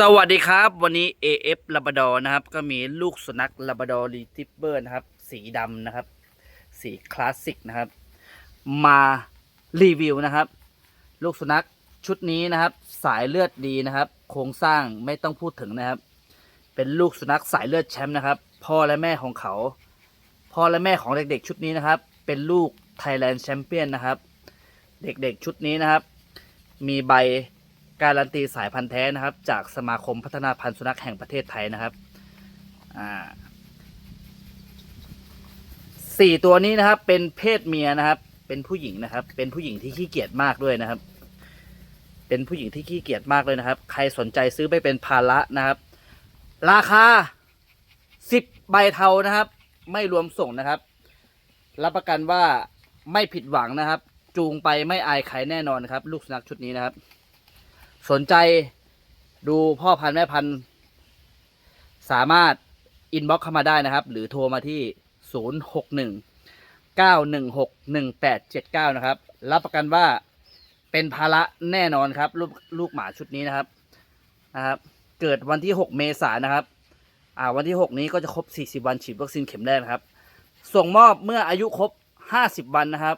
สวัสดีครับ วันนี้ AF ลาบดอนะครับ ก็มีลูกสุนัขลาบดอรีทิปเบอร์นะครับ สีดำนะครับ สีคลาสสิกนะครับ มารีวิวนะครับ ลูกสุนัขชุดนี้นะครับ สายเลือดดีนะครับ โครงสร้างไม่ต้องพูดถึงนะครับ เป็นลูกสุนัขสายเลือดแชมป์นะครับ พ่อและแม่ของเขา พ่อและแม่ของเด็กๆชุดนี้นะครับ เป็นลูก Thailand Champion นะครับ เด็กๆชุดนี้นะครับ มีใบ การันตีสายพันธุ์แท้นะครับ จากสมาคมพัฒนาพันธุ์สุนัขแห่งประเทศไทยนะครับสี่ตัวนี้นะครับ เป็นเพศเมียนะครับ เป็นผู้หญิงนะครับ เป็นผู้หญิงที่ขี้เกียจมากด้วยนะครับ เป็นผู้หญิงที่ขี้เกียจมากเลยนะครับ ใครสนใจซื้อไปเป็นภาระนะครับ ราคาสิบใบเทานะครับ ไม่รวมส่งนะครับ รับประกันว่าไม่ผิดหวังนะครับ จูงไปไม่อายใครแน่นอนนครับ ลูกสุนัขชุดนี้นะครับ สนใจดูพ่อพันธุ์แม่พันธุ์ สามารถอินบ็อกเข้ามาได้นะครับ หรือโทรมาที่ 061 916 1879 นะครับ รับประกันว่าเป็นภาระแน่นอนครับ ลูกลูกหมาชุดนี้นะครับนะครับ เกิดวันที่ 6 เมษายนนะครับ อ่าวันที่ 6 นี้ก็จะครบ 40 วันฉีดวัคซีนเข็มแรกนะครับ ส่งมอบเมื่ออายุครบ 50 วันนะครับ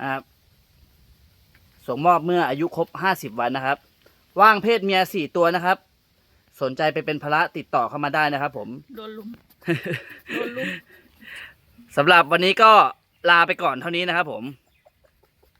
อ่า ส่งมอบเมื่ออายุครบ 50 วันนะครับ ว่างเพศเมีย 4 ตัวนะครับ สนใจไปเป็นภาระติดต่อเข้ามาได้นะครับ ผม โดนลุม โดนลุม สำหรับวันนี้ก็ลาไปก่อนเท่านี้นะครับผม